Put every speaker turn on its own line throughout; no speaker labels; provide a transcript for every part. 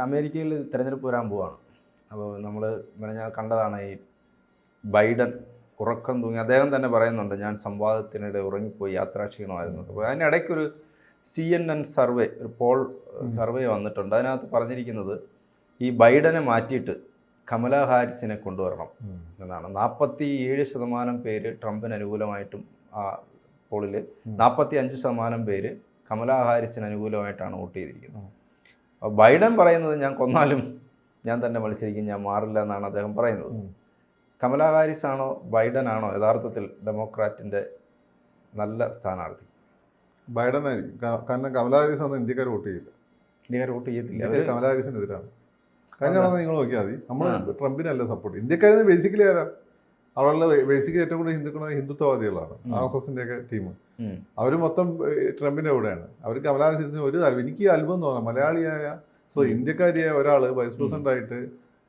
അമേരിക്കയിൽ തിരഞ്ഞെടുപ്പ് വരാൻ പോവാണ്. അപ്പോൾ നമ്മൾ ഞാൻ കണ്ടതാണ് ഈ ബൈഡൻ ഉറക്കം തൂങ്ങി. അദ്ദേഹം തന്നെ പറയുന്നുണ്ട് ഞാൻ സംവാദത്തിനിടെ ഉറങ്ങിപ്പോയി യാത്രാക്ഷീണമായിരുന്നു. അപ്പോൾ അതിനിടയ്ക്കൊരു സി എൻ എൻ സർവേ ഒരു പോൾ സർവേ വന്നിട്ടുണ്ട്. അതിനകത്ത് പറഞ്ഞിരിക്കുന്നത് ഈ ബൈഡനെ മാറ്റിയിട്ട് കമല ഹാരിസിനെ കൊണ്ടുവരണം. എന്നാണ്. നാൽപ്പത്തി ഏഴ് ശതമാനം പേര് ട്രംപിന് അനുകൂലമായിട്ടും ആ പോളിൽ നാൽപ്പത്തി അഞ്ച് ശതമാനം പേര് കമലാ ഹാരിസിന് അനുകൂലമായിട്ടാണ് വോട്ട് ചെയ്തിരിക്കുന്നത്. ബൈഡൻ പറയുന്നത് ഞാൻ കൊന്നാലും ഞാൻ തന്നെ മത്സരിക്കും ഞാൻ മാറില്ല എന്നാണ് അദ്ദേഹം പറയുന്നത്. കമലാ ഹാരിസ് ആണോ ബൈഡൻ ആണോ യഥാർത്ഥത്തിൽ ഡെമോക്രാറ്റിന്റെ നല്ല സ്ഥാനാർത്ഥി?
ബൈഡൻ ആയിരിക്കും കാരണം കമലാ ഹാരിസ് ഒന്നും ഇന്ത്യക്കാർ വോട്ട് ചെയ്യില്ല.
ഇന്ത്യക്കാർ വോട്ട് ചെയ്യത്തില്ല.
കമലാ ഹാരിസിനെതിരാണ്. കഴിഞ്ഞ നിങ്ങൾ നോക്കിയാൽ മതി. നമ്മൾ ട്രംപിനല്ല സപ്പോർട്ട് ഇന്ത്യക്കാരെ ബേസിക്കലി ആരാ? അവിടെയുള്ള ബേസിക്കലി ഏറ്റവും കൂടുതൽ ഹിന്ദുക്കളെ ഹിന്ദുത്വവാദികളാണ്. ആർ എസ് എസിന്റെ ഒക്കെ ടീം അവർ മൊത്തം ട്രംപിന്റെ കൂടെയാണ് അവർക്ക് കമലാ ഒരു താല്പര്യം എനിക്ക് അത്ഭുതം തോന്നാം മലയാളിയായ സോ ഇന്ത്യക്കാരിയായ ഒരാൾ വൈസ് പ്രസിഡന്റ് ആയിട്ട്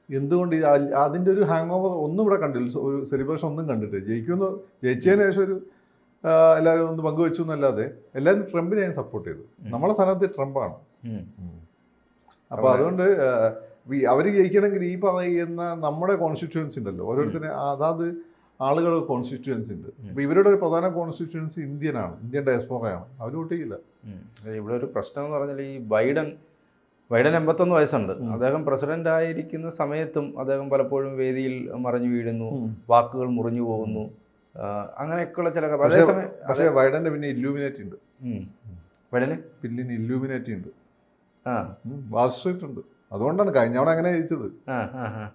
എന്തുകൊണ്ട് അതിന്റെ ഒരു ഹാങ് ഓവർ ഒന്നും ഇവിടെ കണ്ടില്ല. ഒരു സെലിബ്രേഷൻ ഒന്നും കണ്ടിട്ട് ജയിക്കുമെന്ന് ജയിച്ചതിന് ശേഷം ഒരു എല്ലാവരും ഒന്ന് പങ്കുവെച്ചു എന്നല്ലാതെ എല്ലാവരും ട്രംപിനെ ഞാൻ സപ്പോർട്ട് ചെയ്തു. നമ്മളെ സ്ഥാനത്ത് ട്രംപാണ്. അപ്പൊ അതുകൊണ്ട് അവർ ജയിക്കണമെങ്കിൽ ഈ പറയുന്ന നമ്മുടെ കോൺസ്റ്റിറ്റ്യുവൻസി ഉണ്ടല്ലോ. ഓരോരുത്തരും അതാത് ആളുകൾ കോൺസ്റ്റിറ്റ്യുവൻസി ഉണ്ട്. അപ്പോൾ ഇവരുടെ ഒരു പ്രധാന കോൺസ്റ്റിറ്റ്യുവൻസി ഇന്ത്യനാണ്. ഇന്ത്യൻ ഡയസ്പോറയാണ് അവർ വോട്ട് ചെയ്യില്ല.
ഇവിടെ ഒരു പ്രശ്നം എന്ന് പറഞ്ഞാൽ ഈ ബൈഡൻ ബൈഡൻ എൺപത്തൊന്ന് വയസ്സുണ്ട്. അദ്ദേഹം പ്രസിഡന്റ് ആയിരിക്കുന്ന സമയത്തും അദ്ദേഹം പലപ്പോഴും വേദിയിൽ മറിഞ്ഞു വീഴുന്നു വാക്കുകൾ മുറിഞ്ഞു പോകുന്നു. അങ്ങനെയൊക്കെയുള്ള ചില
പക്ഷേ- ബൈഡന്റെ പിന്നെ ഇല്യൂമിനേറ്റ് ഉണ്ട്.
ബൈഡന്?
പിന്നെ ഇല്യൂമിനേറ്റ് ഉണ്ട്.
ആ.
വാൾ സ്ട്രീറ്റ് ഉണ്ട്. അതുകൊണ്ടാണ് കഴിഞ്ഞ തവണ അങ്ങനെ ജയിച്ചത്.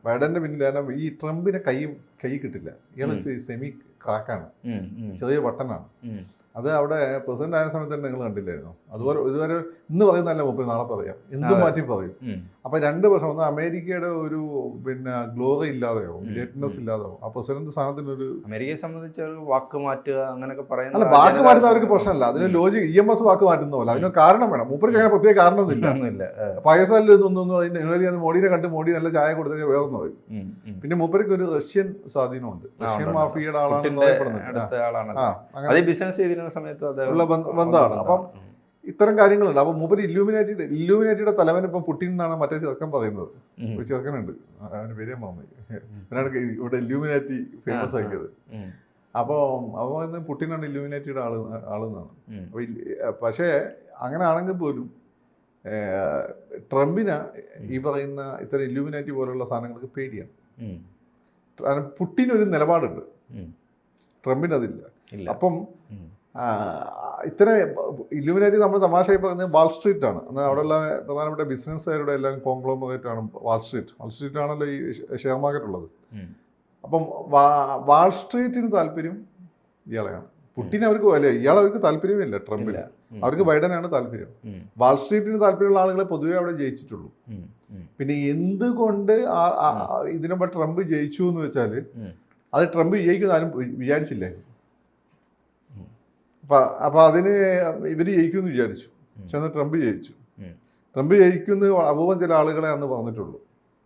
ബൈഡന്റെ പിന്നിൽ കാരണം ഈ ട്രംപിനെ കൈ കൈ കിട്ടില്ല. ഇയാൾ സെമി ക്രാക്കാണ്. ചെറിയ ബട്ടനാണ്. അത് അവിടെ പ്രസിഡന്റ് ആയ സമയത്ത് തന്നെ നിങ്ങൾ കണ്ടില്ലായിരുന്നു? അതുപോലെ ഇതുവരെ ഇന്ന് പറയുന്നതല്ല മുപ്പത് നാളെ പറയാം. എന്തും. മാറ്റി പറയും. അപ്പൊ രണ്ട് വർഷം ഒന്ന് അമേരിക്കയുടെ ഒരു പിന്നെ ഗ്ലോറി
ഇല്ലാതെയോ
ഗ്രേറ്റ്നെസ് ഇല്ലാതെയോ ആ പ്രസിഡന്റ് സ്ഥാനത്തിനൊരു
അമേരിക്കയെ സംബന്ധിച്ച് വാക്ക് മാറ്റുക അങ്ങനെയൊക്കെ പറയുന്നത്
അല്ല വാക്ക് മാറ്റുന്ന അവർക്ക് പ്രശ്നമല്ല. അതിന് ലോജിക് ഇ എം എസ് വാക്ക് മാറ്റുന്ന പോലെ. അതിന് കാരണം വേണം. മൂപ്പർക്ക് അങ്ങനെ പ്രത്യേക കാരണമൊന്നുമില്ല. പാകിസ്ഥാനിൽ നിന്നൊന്നും അതിന്റെ അത് മോഡിനെ കണ്ട് മോഡി നല്ല ചായ കൊടുത്താൽ വേറൊന്നും
പോയി.
പിന്നെ മൂപ്പർക്ക് ഒരു റഷ്യൻ സ്വാധീനമുണ്ട്. റഷ്യൻ. മാഫിയയുടെ
ആളാണ്
പറയപ്പെടുന്നത് ആ, അങ്ങനെ
ബിസിനസ് ചെയ്തിരുന്ന സമയത്ത് അദ്ദേഹം
ഉള്ള ബന്ധമാണ്. അപ്പം ഇത്തരം കാര്യങ്ങളുണ്ട്. അപ്പൊ മൂപ്പര് ഇല്യൂമിനേറ്റഡ് ഇല്യൂമിനേറ്റഡ് തലവൻ ഇപ്പം പുട്ടിൻ എന്നാണ് മറ്റേ ചെറുക്കൻ പറയുന്നത്. ഒരു ചെറുക്കനുണ്ട്. അവന് പേര് മാമയാണ് അവനാണ് ഇവിടെ ഇല്യൂമിനേറ്റി ഫേമസ്. ആക്കിയത്. അപ്പോൾ അവൻ പുട്ടിനാണ് ഇല്യൂമിനേറ്റഡ് ആൾ ആളെന്നാണ്. അപ്പോൾ പക്ഷേ അങ്ങനെ ആണെങ്കിൽ പോലും ട്രംപിന് ഈ പറയുന്ന ഇത്തരം ഇല്യൂമിനേറ്റി പോലുള്ള സാധനങ്ങൾക്ക് പേടിയാണ്. കാരണം പുട്ടിനൊരു നിലപാടുണ്ട്. ട്രംപിന് അതില്ല. അപ്പം
ഉം.
ഇലുമിനേറ്റ് നമ്മൾ തമാശയായി പറയുന്നത് വാൾ സ്ട്രീറ്റ് ആണ് എന്നാൽ അവിടെയുള്ള പ്രധാനപ്പെട്ട ബിസിനസ്സുകാരുടെ എല്ലാം കോൺഗ്ലോമറേറ്റ് ആണ് വാൾ സ്ട്രീറ്റ് വാൾ സ്ട്രീറ്റ് ആണല്ലോ ഈ ഷെയർ മാർക്കറ്റ് ഉള്ളത്. അപ്പം വാൾ സ്ട്രീറ്റിന് താല്പര്യം ഇയാളെയാണ് പുട്ടിന് അവർക്ക് അല്ലെ ഇയാൾ അവർക്ക് താല്പര്യമില്ല ട്രംപിന്. അവർക്ക് ബൈഡനാണ് താല്പര്യം. വാൾ സ്ട്രീറ്റിന് താല്പര്യമുള്ള ആളുകളെ പൊതുവെ അവിടെ ജയിച്ചിട്ടുള്ളൂ. പിന്നെ എന്തുകൊണ്ട് ഇതിനുമ്പോ ട്രംപ് ജയിച്ചു എന്ന് വെച്ചാൽ അത് ട്രംപ് വിജയിക്കുന്ന ആരും വിചാരിച്ചില്ലേ
ഉം.
അപ്പൊ അപ്പം അതിന് ഇവർ ജയിക്കുമെന്ന് വിചാരിച്ചു. പക്ഷെ അന്ന് ട്രംപ് ജയിച്ചു. ട്രംപ് ജയിക്കുന്ന അപൂർവം ചില ആളുകളെ അന്ന് പറഞ്ഞിട്ടുള്ളൂ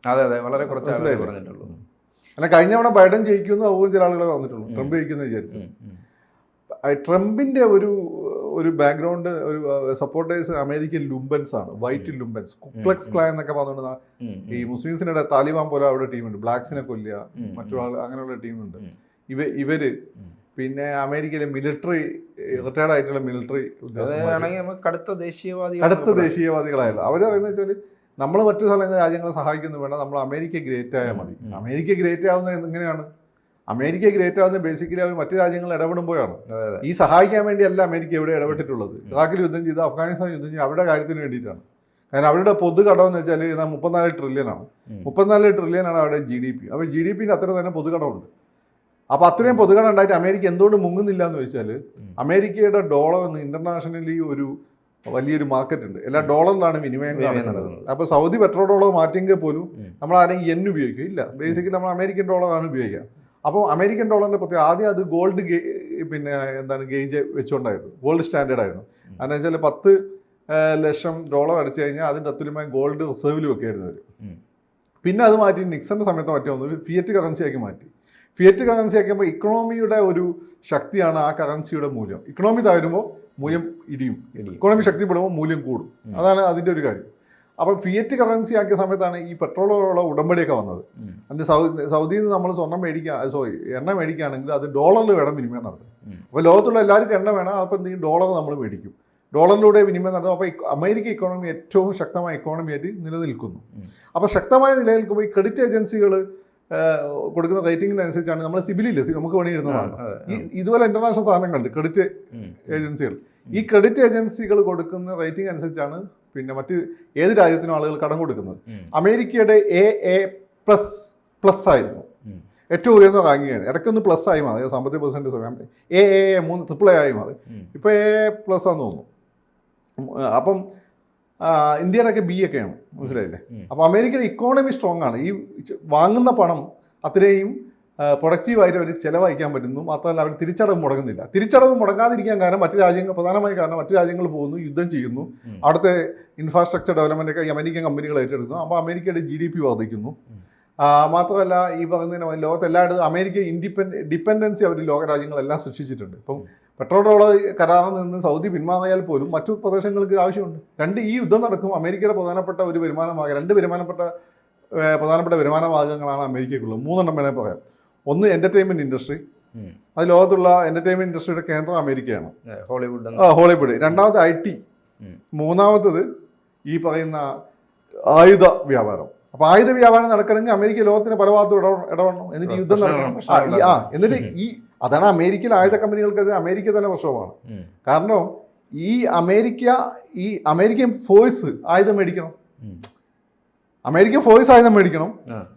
അതെ അതെ. വളരെ കുറച്ച്
ആളുകളെ
പറഞ്ഞിട്ടുള്ളൂ
അല്ല കഴിഞ്ഞ തവണ ബൈഡൻ ജയിക്കുന്നു അപൂർവം ചില ആളുകളെ പറഞ്ഞിട്ടുള്ളൂ ട്രംപ് ജയിക്കുന്നു വിചാരിച്ചു. ട്രംപിന്റെ ഒരു ഒരു ബാക്ക്ഗ്രൗണ്ട് ഒരു സപ്പോർട്ടേഴ്സ് അമേരിക്കൻ ലുംബൻസ് ആണ് വൈറ്റ് ലുംബൻസ്. കുക്ലക്സ് ക്ലാൻ എന്നൊക്കെ പറഞ്ഞുകൊണ്ട് ഈ മുസ്ലിംസിനിടെ താലിബാൻ പോലെ അവിടെ ടീമുണ്ട് ബ്ലാക്സിനെ കൊല്ലുക
മറ്റൊരാൾ
മറ്റു അങ്ങനെയുള്ള ടീമുണ്ട്. ഇവ
ഇവർ
പിന്നെ അമേരിക്കയിലെ മിലിറ്ററി റിട്ടയർഡ് ആയിട്ടുള്ള മിലിറ്ററി
ഉദ്യോഗസ്ഥ കടുത്ത ദേശീയവാദികൾ
ദേശീയവാദികളായാലും അവർ പറയുന്നത് വെച്ചാൽ നമ്മൾ മറ്റു സ്ഥലങ്ങൾ രാജ്യങ്ങളെ സഹായിക്കുന്നു വേണ്ട നമ്മൾ അമേരിക്ക ഗ്രേറ്റ് ആയാൽ മതി. അമേരിക്ക ഗ്രേറ്റ് ആവുന്നത് എങ്ങനെയാണ്? അമേരിക്ക ഗ്രേറ്റ് ആവുന്നത് ബേസിക്കലി അവർ മറ്റു രാജ്യങ്ങൾ ഇടപെടുമ്പോഴാണ്. ഈ സഹായിക്കാൻ വേണ്ടിയല്ല അമേരിക്ക ഇവിടെ ഇടപെട്ടിട്ടുള്ളത്. ഇറാഖിൽ യുദ്ധം ചെയ്ത് അഫ്ഗാനിസ്ഥാൻ യുദ്ധം ചെയ്ത് അവരുടെ കാര്യത്തിന് വേണ്ടിയിട്ടാണ്. കാരണം അവരുടെ പൊതു കടം എന്ന് വെച്ചാൽ മുപ്പത്തിനാല് ട്രില്യൺ ആണ്. മുപ്പത്തിനാല് ട്രില്യൺ ആണ് അവരുടെ ജി ഡി പി അപ്പോൾ ജി ഡി പിന്റെ അത്ര തന്നെ പൊതുകടമുണ്ട് അപ്പോൾ അത്രയും പൊതുകട ഉണ്ടായിട്ട് അമേരിക്ക എന്തുകൊണ്ട് മുങ്ങുന്നില്ല എന്ന് വെച്ചാൽ അമേരിക്കയുടെ ഡോളർ എന്ന് ഇന്റർനാഷണലി ഒരു വലിയൊരു മാർക്കറ്റ് ഉണ്ട്. എല്ലാ ഡോളറിലാണ് വിനിമയം നടക്കുന്നത്.
അപ്പൊ
അപ്പോൾ സൗദി പെട്രോൾ ഡോളർ മാറ്റിയെങ്കിൽ പോലും നമ്മൾ ആരെങ്കിലും എൻ ഉപയോഗിക്കും. ഇല്ല. ബേസിക്കലി നമ്മൾ അമേരിക്കൻ ഡോളറാണ് ഉപയോഗിക്കുക. അപ്പോൾ അമേരിക്കൻ ഡോളറിന്റെ പ്രത്യേകം ആദ്യം അത് ഗോൾഡ് പിന്നെ എന്താണ് ഗേജ് വെച്ചുകൊണ്ടായിരുന്നു. ഗോൾഡ് സ്റ്റാൻഡേർഡ് ആയിരുന്നു. കാരണം വെച്ചാൽ പത്ത് ലക്ഷം ഡോളർ അടിച്ചു കഴിഞ്ഞാൽ അതിന് തത്തുല്യമായ ഗോൾഡ് റിസർവിലും ഒക്കെ ആയിരുന്നു
അവർ
പിന്നെ അത് മാറ്റി നിക്സന്റെ സമയത്ത് മാറ്റി വന്നു. ഫിയറ്റ് കറൻസി ആക്കി മാറ്റി. ഫിയറ്റ് കറൻസി ആക്കിയപ്പോൾ ഇക്കണോമിയുടെ ഒരു ശക്തിയാണ് ആ കറൻസിയുടെ മൂല്യം. ഇക്കണോമി താഴുമ്പോൾ മൂല്യം ഇടിയും. ഇക്കണോമി ശക്തിപ്പെടുമ്പോൾ മൂല്യം കൂടും. അതാണ് അതിന്റെ ഒരു കാര്യം. അപ്പം ഫിയറ്റ് കറൻസി ആക്കിയ സമയത്താണ് ഈ പെട്രോളുള്ള ഉടമ്പടിയൊക്കെ വന്നത്. അതിന്റെ സൗദി സൗദിയിൽ നിന്ന് നമ്മൾ സ്വർണം മേടിക്കുക സോറി എണ്ണ മേടിക്കുകയാണെങ്കിൽ അത് ഡോളറിൽ വേണം വിനിമയം
നടത്തും
അപ്പോൾ ലോകത്തുള്ള എല്ലാവർക്കും എണ്ണ വേണം അപ്പോൾ എന്തെങ്കിലും ഡോളർ നമ്മൾ മേടിക്കും. ഡോളറിലൂടെ വിനിമയം നടത്തും. അപ്പോൾ അമേരിക്ക ഇക്കോണമി ഏറ്റവും ശക്തമായ ഇക്കോണമി ആയിട്ട് നിലനിൽക്കുന്നു. അപ്പോൾ ശക്തമായ നിലനിൽക്കുമ്പോൾ ഈ ക്രെഡിറ്റ് ഏജൻസികൾ കൊടുക്കുന്ന റേറ്റിംഗിനനുസരിച്ചാണ് നമ്മൾ സിബിലില്ല? നമുക്ക് പണിയിരുന്നതാണ്
അതെ,
ഈ ഇതുപോലെ ഇന്റർനാഷണൽ സ്ഥാപനങ്ങളുണ്ട് ക്രെഡിറ്റ്. ഏജൻസികൾ. ഈ ക്രെഡിറ്റ് ഏജൻസികൾ കൊടുക്കുന്ന റേറ്റിംഗ് അനുസരിച്ചാണ് പിന്നെ മറ്റ് ഏത് രാജ്യത്തിനും ആളുകൾ കടം കൊടുക്കുന്നത്. അമേരിക്കയുടെ എ എ പ്ലസ് പ്ലസ് ആയിരുന്നു. ഏറ്റവും ഉയർന്ന റാങ്കിങ് ഇടയ്ക്കൊന്ന് പ്ലസ് ആയി മാറി. സാമ്പത്തിക പ്രസിഡന്റ് സമയം എ എ മൂന്ന് ട്രിപ്പിൾ എ ആയി മാറി. ഇപ്പോൾ എ പ്ലസ് ആണെന്ന് തോന്നുന്നു. അപ്പം ആ, ഇന്ത്യയുടെ ബി ഒക്കെയാണ് മനസ്സിലായില്ലേ. അപ്പോൾ അമേരിക്കയുടെ ഇക്കോണമി സ്ട്രോങ് ആണ്. ഈ വാങ്ങുന്ന പണം അത്രയും പ്രൊഡക്റ്റീവായിട്ട് അവർ ചിലവഴിക്കാൻ പറ്റുന്നു. മാത്രമല്ല അവർ തിരിച്ചടവ് മുടങ്ങുന്നില്ല. തിരിച്ചടവ് മുടങ്ങാതിരിക്കാൻ കാരണം മറ്റു രാജ്യങ്ങൾ പ്രധാനമായി കാരണം മറ്റു രാജ്യങ്ങൾ പോകുന്നു യുദ്ധം ചെയ്യുന്നു. അവിടുത്തെ ഇൻഫ്രാസ്ട്രക്ചർ ഡെവലപ്മെന്റ് ഒക്കെ ഈ അമേരിക്കൻ കമ്പനികൾ ഏറ്റെടുക്കുന്നു. അപ്പോൾ അമേരിക്കയുടെ ജി ഡി പി വർദ്ധിക്കുന്നു. മാത്രമല്ല ഈ പറയുന്നതിന് ലോകത്തെല്ലായിടത്തും ലോകത്ത് എല്ലായിടത്തും അമേരിക്ക ഇൻഡിപെൻഡ് ഡിപ്പെൻഡൻസി അവർ ലോകരാജ്യങ്ങളെല്ലാം സൃഷ്ടിച്ചിട്ടുണ്ട്. ഇപ്പം പെട്രോൾ ഡോളർ കരാറിൽ നിന്ന് സൗദി പിന്മാറിയാൽ പോലും മറ്റു പ്രദേശങ്ങൾക്ക് ആവശ്യമുണ്ട്. രണ്ട് ഈ യുദ്ധം നടക്കും. അമേരിക്കയുടെ പ്രധാനപ്പെട്ട ഒരു വരുമാനമാകുക രണ്ട് വരുമാനപ്പെട്ട പ്രധാനപ്പെട്ട വരുമാന മാർഗങ്ങളാണ് അമേരിക്കയ്ക്കുള്ളത്. മൂന്നെണ്ണം വേണേൽ പറയാം. ഒന്ന് എന്റർടൈൻമെന്റ് ഇൻഡസ്ട്രി അത് ലോകത്തുള്ള എന്റർടൈൻമെന്റ് ഇൻഡസ്ട്രിയുടെ കേന്ദ്രം അമേരിക്കയാണ്.
ഹോളിവുഡ്
ആ, ഹോളിവുഡ്. രണ്ടാമത് ഐ ടി. മൂന്നാമത്തത് ഈ പറയുന്ന ആയുധ വ്യാപാരം. അപ്പൊ ആയുധ വ്യാപാരം നടക്കണമെങ്കിൽ അമേരിക്ക ലോകത്തിന് പല ഭാഗത്തും ഇടപെടണം. എന്നിട്ട് യുദ്ധം നടക്കണം. ആ. എന്നിട്ട് ഈ അതാണ് അമേരിക്കയിൽ ആയുധ കമ്പനികൾക്ക് അമേരിക്ക തന്നെ പ്രശ്നമാണ് കാരണം ഈ അമേരിക്ക ഈ അമേരിക്കൻ ഫോഴ്സ് ആയുധം മേടിക്കണം. അമേരിക്കൻ ഫോഴ്സ് ആയുധം മേടിക്കണം.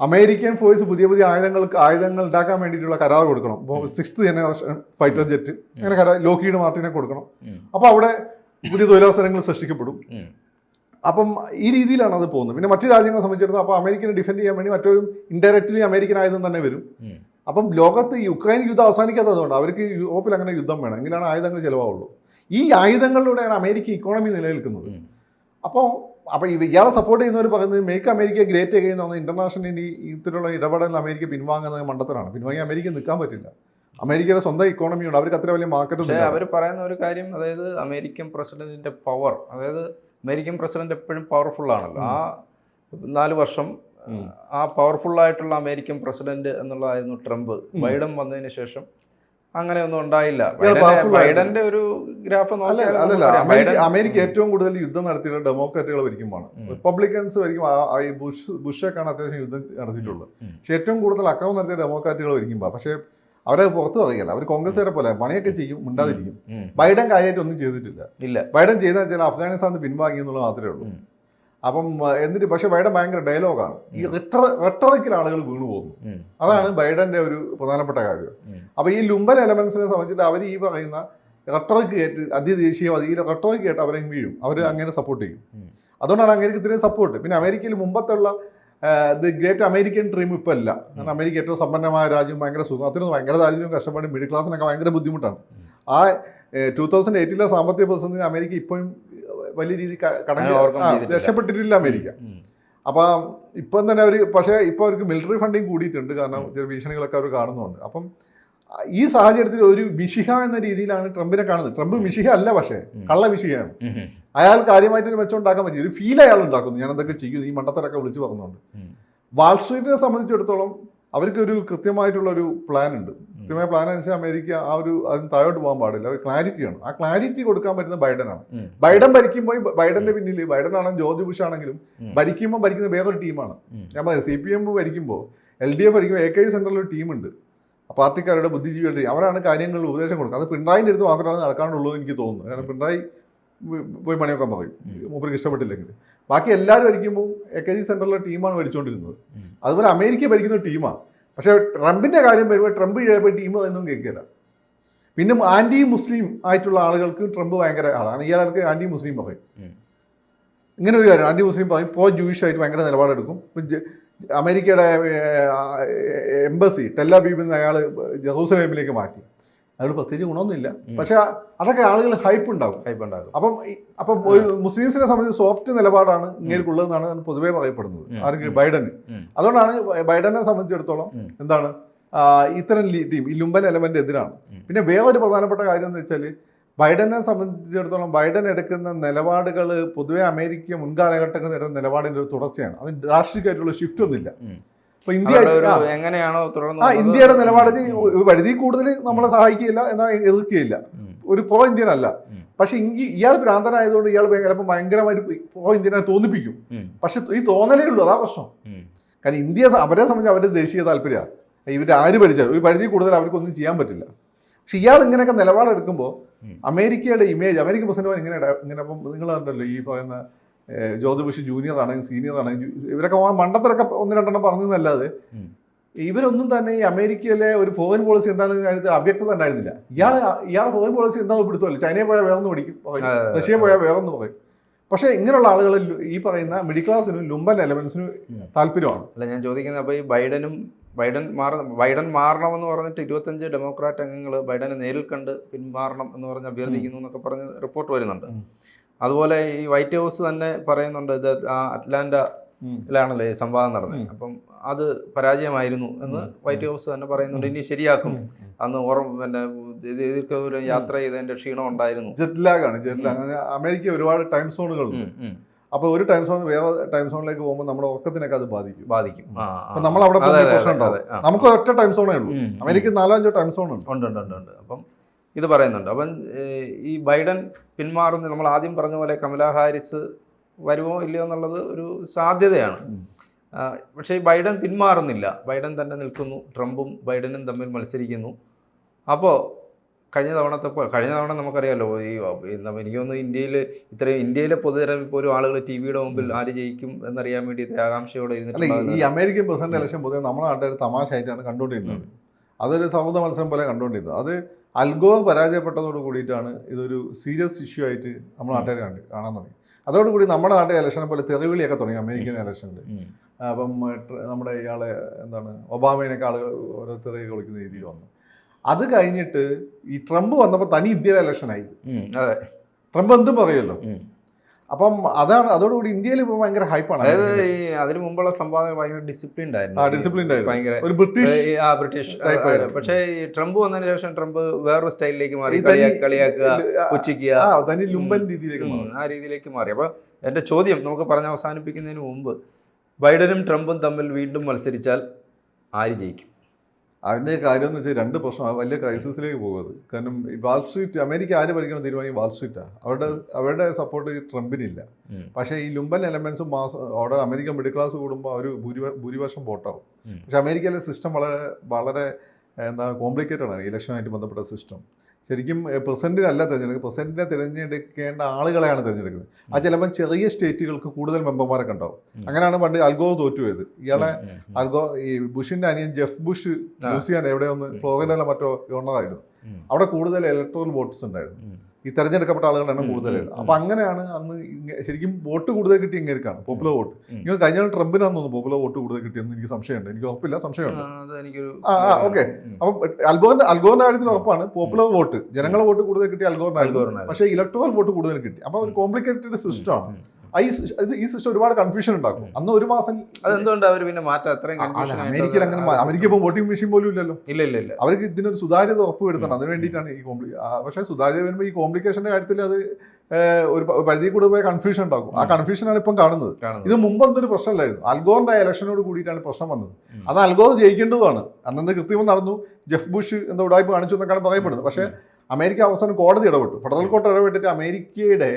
അമേരിക്കൻ ഫോഴ്സ് പുതിയ പുതിയ ആയുധങ്ങൾക്ക് ആയുധങ്ങൾ ഉണ്ടാക്കാൻ വേണ്ടിയിട്ടുള്ള കരാർ കൊടുക്കണം. ഇപ്പോൾ സിക്സ്ത് ജനറേഷൻ ഫൈറ്റർ ജെറ്റ് അങ്ങനെ കരാർ ലോക്കീഡ് മാർട്ടിനെ കൊടുക്കണം. അപ്പോൾ അവിടെ പുതിയ തൊഴിലവസരങ്ങൾ സൃഷ്ടിക്കപ്പെടും. അപ്പം ഈ രീതിയിലാണ് അത് പോകുന്നത്. പിന്നെ മറ്റു രാജ്യങ്ങളെ സംബന്ധിച്ചിടത്തോളം അപ്പോൾ അമേരിക്കനെ ഡിഫെൻഡ് ചെയ്യാൻ വേണ്ടി മറ്റൊരു ഇൻഡയറക്റ്റ്ലി അമേരിക്കൻ ആയുധം തന്നെ വരും. അപ്പം ലോകത്ത് യുക്രൈൻ യുദ്ധം അവസാനിക്കാത്തതുകൊണ്ട് അവർക്ക് യൂറോപ്പിൽ അങ്ങനെ യുദ്ധം വേണം. എങ്കിലാണ് ആയുധങ്ങൾ ചിലവാവുള്ളൂ. ഈ ആയുധങ്ങളിലൂടെയാണ് അമേരിക്ക ഇക്കോണമി നിലനിൽക്കുന്നത്. അപ്പോൾ അപ്പോൾ ഇയാളെ സപ്പോർട്ട് ചെയ്യുന്നവർ പറയുന്നത് മേക്ക് അമേരിക്ക ഗ്രേറ്റ് ചെയ്യുന്ന എന്ന് ഇന്റർനാഷണൽ ഇത്തരത്തിലുള്ള ഇടപെടലിൽ അമേരിക്ക പിൻവാങ്ങുന്നത് മണ്ടത്തരാണ്. പിൻവാങ്ങി അമേരിക്ക നിൽക്കാൻ പറ്റില്ല. അമേരിക്കയുടെ സ്വന്തം ഇക്കോണമി ഉണ്ട് അവർക്ക് അത്ര വലിയ മാർക്കറ്റ്
അവർ പറയുന്ന ഒരു കാര്യം അതായത് അമേരിക്കൻ പ്രസിഡന്റിന്റെ പവർ അതായത് അമേരിക്കൻ പ്രസിഡന്റ് എപ്പോഴും പവർഫുൾ ആണല്ലോ. ആ നാല് വർഷം. ആ പവർഫുൾ ആയിട്ടുള്ള അമേരിക്കൻ പ്രസിഡന്റ് എന്നുള്ളതായിരുന്നു ട്രംപ്. ബൈഡൻ വന്നതിന് ശേഷം അങ്ങനെ
ഒന്നും ഉണ്ടായില്ല
ബൈഡന്റെ- ഒരു ഗ്രാഫ്
അമേരിക്ക ഏറ്റവും കൂടുതൽ യുദ്ധം നടത്തിയിട്ടുള്ള ഡെമോക്രാറ്റുകൾ
ഭരിക്കുമ്പോൾ.
റിപ്പബ്ലിക്കൻസ് ഭരിക്കും. ഈ ബുഷ് ബുഷൊക്കെയാണ് അത്യാവശ്യം യുദ്ധം നടത്തിയിട്ടുള്ളത്. പക്ഷെ ഏറ്റവും കൂടുതൽ അക്രമം നടത്തിയ ഡെമോക്രാറ്റുകൾ ഭരിക്കുമ്പോൾ പക്ഷേ അവരെ പുറത്തു പറയില്ല അവർ കോൺഗ്രസ്സുകാരെ പോലെ പണിയൊക്കെ ചെയ്യും മിണ്ടാതിരിക്കും. ബൈഡൻ കാര്യമായിട്ട് ഒന്നും ചെയ്തിട്ടില്ല.
ഇല്ല.
ബൈഡൻ ചെയ്തെന്ന് വെച്ചാൽ അഫ്ഗാനിസ്ഥാനിൽ പിൻവാങ്ങി എന്നുള്ളത് മാത്രമേ ഉള്ളൂ. അപ്പം എന്നിട്ട് പക്ഷേ ബൈഡൻ ഭയങ്കര ഡയലോഗാണ്. ഈ റെട്ടറിക്കിൽ ആളുകൾ വീണു പോകുന്നു. അതാണ് ബൈഡന്റെ ഒരു പ്രധാനപ്പെട്ട കാര്യം.
അപ്പൊ
അപ്പോൾ ഈ ലുംബൻ എലമെന്റ്സിനെ സംബന്ധിച്ചിട്ട് അവർ ഈ പറയുന്ന റെട്ടറിക്ക് കേട്ട് അതിദേശീയവാദി ഈ റെട്ടറിക്ക് കേട്ട് അവരെ വീഴും. അവർ അങ്ങനെ സപ്പോർട്ട് ചെയ്യും. അതുകൊണ്ടാണ് അങ്ങനെ ഇത്രയും സപ്പോർട്ട് പിന്നെ അമേരിക്കയിൽ മുമ്പത്തുള്ള ദി ഗ്രേറ്റ് അമേരിക്കൻ ഡ്രീം ഇപ്പം അല്ല. കാരണം അമേരിക്ക ഏറ്റവും സമ്പന്നമായ രാജ്യം ഭയങ്കര സുഖം അത്രയും ഭയങ്കര ദാരിദ്ര്യം കഷ്ടപ്പാടും മിഡിൽ ക്ലാസ്സിനൊക്കെ ഭയങ്കര ബുദ്ധിമുട്ടാണ്. ആ ടൂ തൗസൻഡ് എയ്റ്റിലെ സാമ്പത്തിക പ്രതിസന്ധി അമേരിക്ക ഇപ്പോഴും വലിയ രീതി
കടങ്ങൾ
രക്ഷപ്പെട്ടിട്ടില്ല അമേരിക്ക. അപ്പം ഇപ്പം തന്നെ അവർ പക്ഷേ ഇപ്പോൾ അവർക്ക് മിലിറ്ററി ഫണ്ടിങ് കൂടിയിട്ടുണ്ട്. കാരണം ചില ഭീഷണികളൊക്കെ അവർ കാണുന്നുണ്ട്. അപ്പം ഈ സാഹചര്യത്തിൽ ഒരു മിഷിഹ എന്ന രീതിയിലാണ് ട്രംപിനെ കാണുന്നത്. ട്രംപ് മിഷിഹ അല്ല പക്ഷേ കള്ള മിഷിഹയാണ്. അയാൾ കാര്യമായിട്ടൊരു മെച്ചം ഉണ്ടാക്കാൻ പറ്റി ഒരു ഫീൽ അയാൾ ഉണ്ടാക്കുന്നു. ഞാൻ എന്തൊക്കെ ചെയ്യും? ഈ മണ്ടത്തരൊക്കെ വിളിച്ച് പറഞ്ഞുകൊണ്ട്.
വാൾസ്ട്രീറ്റിനെ
വാൾ സ്ട്രീറ്റിനെ സംബന്ധിച്ചിടത്തോളം അവർക്ക് ഒരു കൃത്യമായിട്ടുള്ള ഒരു പ്ലാൻ ഉണ്ട്. കൃത്യമായ പ്ലാൻ അനുസരിച്ച് അമേരിക്ക ആ ഒരു അതിന് താഴോട്ട് പോകാൻ പാടില്ല. ഒരു ക്ലാരിറ്റിയാണ് ആ ക്ലാരിറ്റി കൊടുക്കാൻ പറ്റുന്ന ബൈഡനാണ്
ആണ്.
ബൈഡൻ ഭരിക്കുമ്പോൾ ബൈഡന്റെ പിന്നിൽ ബൈഡൻ ആണെങ്കിലും ജോർജ് ബുഷ് ആണെങ്കിലും. ഭരിക്കുമ്പോൾ ഭരിക്കുന്ന വേറൊരു ടീമാണ് ഞാൻ പറയാം സി പി എം ഭരിക്കുമ്പോൾ എൽ ഡി എഫ് ഭരിക്കുമ്പോൾ എ കെ സെന്ററിൽ ഒരു ടീമുണ്ട് പാർട്ടിക്കാരുടെ ബുദ്ധിജീവികളുടെ ടീം അവരാണ് കാര്യങ്ങൾ ഉപദേശം കൊടുക്കുക അത് പിണറായിന്റെ അടുത്ത് മാത്രമാണ് നടക്കാനുള്ളൂ എന്ന് എനിക്ക് തോന്നുന്നു. കാരണം പിണറായി പോയി- മണിയൊക്കെ പണിയൊക്കെ പറയും. മൂപ്പർക്ക് ഇഷ്ടപ്പെട്ടില്ലെങ്കിൽ. ബാക്കി എല്ലാവരും ഭരിക്കുമ്പോൾ എ കെ ജി സെന്ററിലെ ടീമാണ് ഭരിച്ചുകൊണ്ടിരുന്നത്. അതുപോലെ അമേരിക്ക ഭരിക്കുന്ന ടീമാണ് പക്ഷേ ട്രംപിന്റെ കാര്യം വരുമ്പോൾ ട്രംപ് കഴിയുമ്പോൾ ടീം എന്നൊന്നും കേൾക്കില്ല പിന്നെ ആന്റി മുസ്ലിം ആയിട്ടുള്ള ആളുകൾക്ക് ട്രംപ് ഭയങ്കര ആളാണ് ഇയാൾക്ക് ആന്റി മുസ്ലിം പറയും. ഇങ്ങനെ ഒരു കാര്യം ആന്റി മുസ്ലിം പറയും പോ ജൂയിഷ് ആയിട്ട് ഭയങ്കര നിലപാടെടുക്കും. അമേരിക്കയുടെ എംബസി ടെല്ലാബീബിൽ നിന്ന് അയാൾ ജെറൂസലേമിലേക്ക് മാറ്റി. അതുകൊണ്ട് പ്രത്യേകിച്ച് ഗുണമൊന്നുമില്ല. പക്ഷെ അതൊക്കെ ആളുകൾ ഹൈപ്പ് ഉണ്ടാകും
ഹൈപ്പ് ഉണ്ടാകും
അപ്പം അപ്പം ഒരു മുസ്ലിംസിനെ സംബന്ധിച്ച് സോഫ്റ്റ് നിലപാടാണ് ഇങ്ങനെയുള്ളതെന്നാണ് പൊതുവേ പറയപ്പെടുന്നത്.
ആരെങ്കിലും
ആർക്ക്? ബൈഡന്. അതുകൊണ്ടാണ് ബൈഡനെ സംബന്ധിച്ചിടത്തോളം എന്താണ് ഇത്തരം ടീം ഈ ലുംബൻ എലമെന്റ് എതിരാണ്. പിന്നെ വേറൊരു പ്രധാനപ്പെട്ട കാര്യം എന്ന് വെച്ചാൽ ബൈഡനെ സംബന്ധിച്ചിടത്തോളം ബൈഡൻ എടുക്കുന്ന നിലപാടുകൾ പൊതുവെ അമേരിക്ക മുൻകാലഘട്ടങ്ങളിൽ എടുക്കുന്ന നിലപാടിന്റെ ഒരു തുടർച്ചയാണ്. അത് രാഷ്ട്രീയമായിട്ടുള്ള ഷിഫ്റ്റ് ഒന്നുമില്ല. ഇന്ത്യ
എങ്ങനെയാണോ തുടർന്ന്
ആ ഇന്ത്യയുടെ നിലപാടിന് പരിധി കൂടുതൽ നമ്മളെ സഹായിക്കുകയില്ല എന്നാൽ എതിർക്കുകയില്ല. ഒരു പ്രോ ഇന്ത്യൻ അല്ല. പക്ഷെ ഇയാൾ ഭ്രാന്തനായതുകൊണ്ട് ഇയാൾ ചിലപ്പോൾ ഭയങ്കരമായിട്ട് പ്രോ ഇന്ത്യനെ തോന്നിപ്പിക്കും. പക്ഷെ ഈ തോന്നലേ ഉള്ളൂ അതാ പ്രശ്നം. കാരണം ഇന്ത്യ അവരെ സംബന്ധിച്ച് അവരുടെ ദേശീയ താല്പര്യമാണ് ഇവർ ആര് ഭരിച്ചാലും ഒരു പരിധി കൂടുതൽ അവർക്കൊന്നും ചെയ്യാൻ പറ്റില്ല. പക്ഷെ ഇയാൾ ഇങ്ങനെയൊക്കെ നിലപാടെടുക്കുമ്പോൾ. അമേരിക്കയുടെ ഇമേജ് അമേരിക്കൻ പ്രസിഡന്റ് ഇങ്ങനെ ഇങ്ങനെ ഇപ്പം നിങ്ങൾ കണ്ടല്ലോ ഈ പറയുന്ന ജോർജ് ബുഷ് ജൂനിയർ ആണെങ്കിൽ സീനിയർ ആണെങ്കിൽ ഇവരൊക്കെ ആ മണ്ടത്തരൊക്കെ ഒന്ന് രണ്ടെണ്ണം പറഞ്ഞു എന്നല്ലാതെ. ഇവരൊന്നും തന്നെ ഈ അമേരിക്കയിലെ ഒരു ഫോറിൻ പോളിസി എന്താണെന്ന് കാര്യത്തിൽ അവ്യക്തത ഉണ്ടായിരുന്നില്ല. ഇയാൾ ഇയാളെ ഫോറിൻ പോളിസി എന്താ പിടുത്തമല്ല. ചൈനയെ പോയാൽ വേറൊന്ന് പഠിക്കും റഷ്യയിൽ പോയാൽ വേറൊന്ന് പറയും. പക്ഷേ ഇങ്ങനെയുള്ള ആളുകൾ ഈ പറയുന്ന മിഡിൽ ക്ലാസ്സിനും ലുമ്പൻ എലമെന്റ്സിനും താല്പര്യമാണ്.
അല്ല ഞാൻ ചോദിക്കുന്നത് അപ്പോൾ ഈ ബൈഡനും ബൈഡൻ മാറ ബൈഡൻ മാറണമെന്ന് പറഞ്ഞിട്ട് ഇരുപത്തഞ്ച് ഡെമോക്രാറ്റ് അംഗങ്ങൾ ബൈഡനെ നേരിൽ കണ്ട് പിന്മാറണം എന്ന് പറഞ്ഞ് അഭ്യർത്ഥിക്കുന്നു എന്നൊക്കെ പറഞ്ഞ് റിപ്പോർട്ട് വരുന്നുണ്ട്. അതുപോലെ ഈ വൈറ്റ് ഹൗസ് തന്നെ പറയുന്നുണ്ട് ഇത് ആ അറ്റ്ലാന്റയിലാണല്ലോ സംവാദം നടന്നത്. അപ്പം അത് പരാജയമായിരുന്നു എന്ന് വൈറ്റ് ഹൗസ് തന്നെ പറയുന്നുണ്ട്. ഇനി ശരിയാക്കും. അന്ന് ഓർമ്മ പിന്നെ ഒരു യാത്ര ചെയ്തതിന്റെ ക്ഷീണം ഉണ്ടായിരുന്നു.
ജെറ്റ് ലാഗാണ് ജെറ്റ് ലാഗ്. അമേരിക്ക ഒരുപാട് ടൈം സോണുകളുണ്ട്. അപ്പോൾ ഒരു ടൈം സോൺ വേറെ ടൈം സോണിലേക്ക് പോകുമ്പോൾ നമ്മുടെ ഉറക്കത്തിനൊക്കെ അത് ബാധിക്കും.
ബാധിക്കും.
അപ്പൊ നമ്മൾ അവിടെ പ്രശ്നം ഉണ്ടാവും. നമുക്ക് ഒറ്റ ടൈം സോണേ ഉള്ളൂ.
ഉം, ഉം.
അമേരിക്ക നാലോ അഞ്ചോ ടൈം സോൺ ഉണ്ട്
ഉണ്ട് ഉണ്ട് ഉണ്ട് ഉണ്ട്. അപ്പം ഇത് പറയുന്നുണ്ട്. അപ്പം ഈ ബൈഡൻ പിന്മാറുന്ന നമ്മൾ ആദ്യം പറഞ്ഞ പോലെ കമലാ ഹാരിസ് വരുമോ ഇല്ലയോ എന്നുള്ളത് ഒരു സാധ്യതയാണ്. പക്ഷേ ഈ ബൈഡൻ പിന്മാറുന്നില്ല. ബൈഡൻ തന്നെ നിൽക്കുന്നു. ട്രംപും ബൈഡനും തമ്മിൽ മത്സരിക്കുന്നു. അപ്പോൾ കഴിഞ്ഞ തവണത്തെ കഴിഞ്ഞ തവണ നമുക്കറിയാമല്ലോ ഈ എനിക്ക് തോന്നുന്നു ഇന്ത്യയിൽ ഇത്രയും ഇന്ത്യയിലെ പൊതുതെരഞ്ഞെടുപ്പ് ഒരു ആളുകൾ ടി വിയുടെ മുമ്പിൽ ആര് ജയിക്കും എന്നറിയാൻ വേണ്ടി ഇത്ര ആകാംക്ഷയോടെ
ഈ- അമേരിക്കൻ പ്രസിഡന്റ് ഇലക്ഷൻ പൊതുവെ നമ്മുടെ ഒരു തമാശ ആയിട്ടാണ് കണ്ടുകൊണ്ടിരുന്നത് അതൊരു സൗഹൃദ മത്സരം പോലെ കണ്ടുകൊണ്ടിരുന്നത്. അത് അൽഗോർ പരാജയപ്പെട്ടതോട് കൂടിയിട്ടാണ് ഇതൊരു സീരിയസ് ഇഷ്യൂ ആയിട്ട് നമ്മൾ നാട്ടുകാർ കണ്ട് കാണാൻ തുടങ്ങി. അതോടുകൂടി നമ്മുടെ നാട്ടിലെ ഇലക്ഷനെ പോലെ തെറിവിളിയൊക്കെ തുടങ്ങി അമേരിക്കൻ ഇലക്ഷനിൽ അപ്പം നമ്മുടെ ഇയാളെ എന്താണ് ഒബാമേനൊക്കെ ആളുകൾ ഓരോ തെറിയൊക്കെ വിളിക്കുന്ന രീതിയിൽ വന്നു. അത് കഴിഞ്ഞിട്ട് ഈ ട്രംപ് വന്നപ്പോൾ തനി ഇന്ത്യയിലെ
അതെ.
ട്രംപ് എന്തും പറയുമല്ലോ. അപ്പം അതാണ് അതോടുകൂടി ഇന്ത്യയിൽ ഇപ്പോൾ ഭയങ്കര ഹൈപ്പാണ്
അതായത് ഈ അതിനു മുമ്പുള്ള സംവാദം ഭയങ്കര ഡിസിപ്ലിൻ ആയിരുന്നു.
ഡിസിപ്ലിൻഡ്
ഭയങ്കര
ഒരു ബ്രിട്ടീഷ്
ആ ബ്രിട്ടീഷ്. പക്ഷേ ഈ ട്രംപ് വന്നതിന് ശേഷം ട്രംപ് വേറൊരു സ്റ്റൈലിലേക്ക് മാറി. കളിയാക്കുക
ആ,
പുച്ഛിക്കുക.
തനി ലുമ്പൻ രീതിയിലേക്ക് മാറി.
ആ രീതിയിലേക്ക് മാറി. അപ്പോൾ എന്റെ ചോദ്യം നമുക്ക് പറഞ്ഞ് അവസാനിപ്പിക്കുന്നതിന് മുമ്പ് ബൈഡനും ട്രംപും തമ്മിൽ വീണ്ടും മത്സരിച്ചാൽ ആര് ജയിക്കും?
അതിന്റെ കാര്യം എന്ന് വെച്ചാൽ രണ്ട് പ്രശ്നം വലിയ ക്രൈസിസിലേക്ക് പോകുന്നത്. കാരണം ഈ വാൾ സ്ട്രീറ്റ് അമേരിക്ക ആര് ഭരിക്കണം തീരുമാനിക്കും? വാൾ സ്ട്രീറ്റാണ് അവരുടെ അവരുടെ സപ്പോർട്ട് ട്രംപിനില്ല. പക്ഷേ ഈ ലുംബൻ എലമെൻസും മാസ് അവിടെ അമേരിക്കൻ മിഡിൽ ക്ലാസ് കൂടുമ്പോൾ അവർ ഭൂരിപ- ഭൂരിപക്ഷം വോട്ടാവും. പക്ഷെ അമേരിക്കയിലെ സിസ്റ്റം വളരെ വളരെ എന്താണ് കോംപ്ലിക്കേറ്റഡ് ആണ്. ഇലക്ഷനുമായിട്ട് ബന്ധപ്പെട്ട സിസ്റ്റം ശരിക്കും പ്രസിഡന്റിനല്ല തിരഞ്ഞെടുക്കുക. പ്രസിഡന്റിനെ തിരഞ്ഞെടുക്കേണ്ട ആളുകളെയാണ് തിരഞ്ഞെടുക്കുന്നത്. ആ ചിലപ്പം ചെറിയ സ്റ്റേറ്റുകൾക്ക് കൂടുതൽ മെമ്പർമാരൊക്കെ ഉണ്ടാവും. അങ്ങനെയാണ് പണ്ട് അൽഗോ തോറ്റുപോയത്. ഇയാളെ. അൽഗോ ഈ ബുഷിന്റെ അനിയൻ ജെഫ് ബുഷ്. ലൂസിയാൻ എവിടെ ഒന്ന് ഫ്ലോറിഡയിലെ മറ്റോ ഗവർണറായിരുന്നു അവിടെ കൂടുതൽ ഇലക്ട്രൽ വോട്ട്സ് ഉണ്ടായിരുന്നു. ഈ തെരഞ്ഞെടുക്കപ്പെട്ട ആളുകളാണ്
കൂടുതൽ.
അപ്പൊ അങ്ങനെയാണ് അന്ന് ശരിക്കും വോട്ട് കൂടുതൽ കിട്ടിയ ഇങ്ങനെയൊക്കെയാണ് പോപ്പുലർ വോട്ട്. ഇങ്ങനെ കഴിഞ്ഞ ട്രംപിനാന്ന് തോന്നുന്നു പോപ്പുലർ വോട്ട് കൂടുതൽ കിട്ടിയെന്ന് എനിക്ക് സംശയമുണ്ട്. എനിക്ക് ഉറപ്പില്ല സംശയമുണ്ട്. ആ,
ഓക്കെ.
അപ്പം അൽഗോറിന്റെ അൽഗോറിന്റെ കാര്യത്തിൽ ഉറപ്പാണ് പോപ്പുലർ വോട്ട് ജനങ്ങളെ വോട്ട് കൂടുതൽ കിട്ടിയ അൽഗോറിനായിരുന്നു.
അൽഗോറിനായിരുന്നു.
പക്ഷേ ഇലക്ട്രൽ വോട്ട് കൂടുതൽ കിട്ടി. അപ്പൊ ഒരു കോംപ്ലിക്കേറ്റഡ് സിസ്റ്റമാണ് ഈ സിസ്റ്റം ഒരുപാട് കൺഫ്യൂഷൻ ഉണ്ടാക്കും. അന്ന് ഒരു മാസം
അതെന്തുകൊണ്ട് അവർ പിന്നെ മാറ്റം അത്രയും
അമേരിക്കയിൽ അങ്ങനെ അമേരിക്ക ഇപ്പോൾ വോട്ടിംഗ് മെഷീൻ പോലും ഇല്ലല്ലോ.
ഇല്ല ഇല്ല ഇല്ല.
അവർക്ക് ഇതിനൊരു സുതാര്യത ഉറപ്പ് വരുത്തണം അതിന് വേണ്ടിയിട്ടാണ് ഈ കോംപ്ലി പക്ഷേ സുതാര്യത വരുമ്പോൾ ഈ കോംപ്ലിക്കേഷന്റെ കാര്യത്തിൽ അത് ഒരു പരിധി കൂടെ പോയ കൺഫ്യൂഷൻ ഉണ്ടാക്കും ആ. കൺഫ്യൂഷനാണ് ഇപ്പം കാണുന്നത്. ഇത് മുമ്പ് എന്തൊരു പ്രശ്നമില്ലായിരുന്നു. അൽഗോറിന്റെ ഇലക്ഷനോട് കൂടിയിട്ടാണ് പ്രശ്നം വന്നത്. അത് അൽഗോർ ജയിക്കേണ്ടതുമാണ്. അന്നെന്ത് കൃത്യം നടന്നു. ജെഫ് ബുഷ് എന്തോ ഉടായ്പ കാണിച്ചു എന്നൊക്കെയാണ് പറയപ്പെടുന്നത്. പക്ഷേ അമേരിക്ക അവസാനം കോടതി ഇടപെട്ടു. ഫെഡറൽ കോർട്ട് ഇടപെട്ടിട്ട് അമേരിക്കയുടെ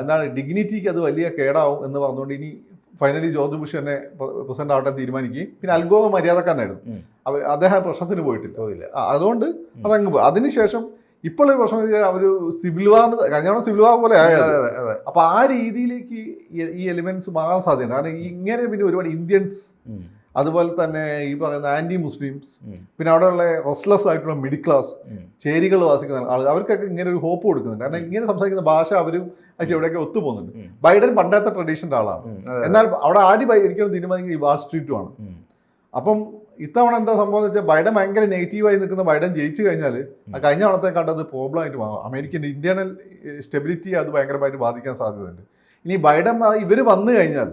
എന്താണ് ഡിഗ്നിറ്റിക്ക് അത് വലിയ കേടാവും എന്ന് പറഞ്ഞുകൊണ്ട് ഇനി ഫൈനലി ജോർജ് ബുഷ് തന്നെ പ്രസിഡന്റ് ആവട്ടെ തീരുമാനിക്കുകയും പിന്നെ അൽഗോ മര്യാദക്കാരനായിരുന്നു. അവർ അദ്ദേഹം പ്രശ്നത്തിന് പോയിട്ടില്ല.
പോയില്ല.
അതുകൊണ്ട് അതങ്ങ് പോയി. അതിനുശേഷം ഇപ്പോൾ ഒരു പ്രശ്നം ഒരു സിവിൽ വാറിന് കഴിഞ്ഞ തവണ സിവിൽ വാർ പോലെ ആയത്. അപ്പൊ ആ രീതിയിലേക്ക് ഈ- എലിമെന്റ്സ് മാറാൻ സാധ്യതയുണ്ട്. കാരണം ഇങ്ങനെ പിന്നെ ഒരുപാട് ഇന്ത്യൻസ്. അതുപോലെ തന്നെ ഈ പറയുന്ന ആന്റി മുസ്ലിംസ് പിന്നെ അവിടെയുള്ള റെസ്ലെസ് ആയിട്ടുള്ള മിഡിൽ ക്ലാസ് ചേരികൾ വാസിക്കുന്ന ആളുകൾ അവർക്കൊക്കെ ഇങ്ങനെ ഒരു ഹോപ്പ് കൊടുക്കുന്നുണ്ട്. കാരണം ഇങ്ങനെ സംസാരിക്കുന്ന ഭാഷ അവരും ആയിട്ട് എവിടെയൊക്കെ ഒത്തുപോകുന്നുണ്ട്. ബൈഡൻ പണ്ടത്തെ ട്രഡീഷന്റെ ആളാണ്. എന്നാൽ അവിടെ ആദ്യം ഭരിക്കണം തീരുമാനിക്കുന്നത് ഈ വാൾ സ്ട്രീറ്റുമാണ്. അപ്പം ഇത്തവണ എന്താ സംഭവം എന്ന് വെച്ചാൽ ബൈഡൻ ഭയങ്കര നെഗറ്റീവായി നിൽക്കുന്ന ബൈഡൻ ജയിച്ചു കഴിഞ്ഞാൽ ആ കഴിഞ്ഞ തവണത്തെ കണ്ടത് പ്രോബ്ലം ആയിട്ട് മാറും. അമേരിക്കന്റെ ഇന്റേണൽ സ്റ്റെബിലിറ്റി അത് ഭയങ്കരമായിട്ട് ബാധിക്കാൻ സാധ്യതയുണ്ട്. ഇനി ബൈഡൻ ഇവർ വന്നു കഴിഞ്ഞാൽ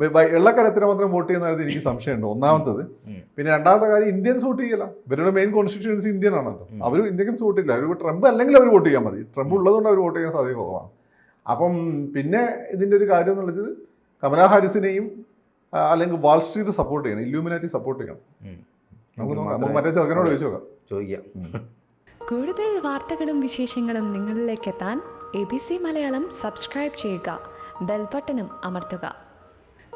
വെള്ളക്കരത്തിന് മാത്രം വോട്ട് ചെയ്യുന്ന കാര്യത്തിൽ എനിക്ക് സംശയമുണ്ട്. ഒന്നാമത്തത് പിന്നെ രണ്ടാമത്തെ കാര്യം ഇന്ത്യൻസ് വോട്ട് ചെയ്യില്ല ഇവരുടെ മെയിൻ കോൺസ്റ്റിറ്റ്യൻസി ഇന്ത്യൻ ആണല്ലോ. അവർ ഇന്ത്യൻസ് വോട്ട് ഇല്ല അവർ ട്രംപ് അല്ലെങ്കിൽ അവർ വോട്ട് ചെയ്യാൻ മതി. ട്രംപ് ഉള്ളതുകൊണ്ട് അവർ വോട്ട് ചെയ്യാൻ സാധ്യത കുറവാണ്. അപ്പം പിന്നെ ഇതിന്റെ ഒരു കാര്യം എന്നുള്ളത് കമലാ ഹാരിസിനെയും അല്ലെങ്കിൽ വാൾ സ്ട്രീറ്റ് സപ്പോർട്ട് ചെയ്യണം. ഇല്യൂമിനാറ്റി സപ്പോർട്ട് ചെയ്യണം. നമുക്ക് നോക്കാം. മറ്റേ ചെറുക്കനോട് ചോദിച്ചു നോക്കാം.
ചോദിക്കാം.
കൂടുതൽ വാർത്തകളും വിശേഷങ്ങളും നിങ്ങളിലേക്ക് എത്താൻ A B C Malayalam subscribe ചെയ്യുക. ബെൽബട്ടനും അമർത്തുക.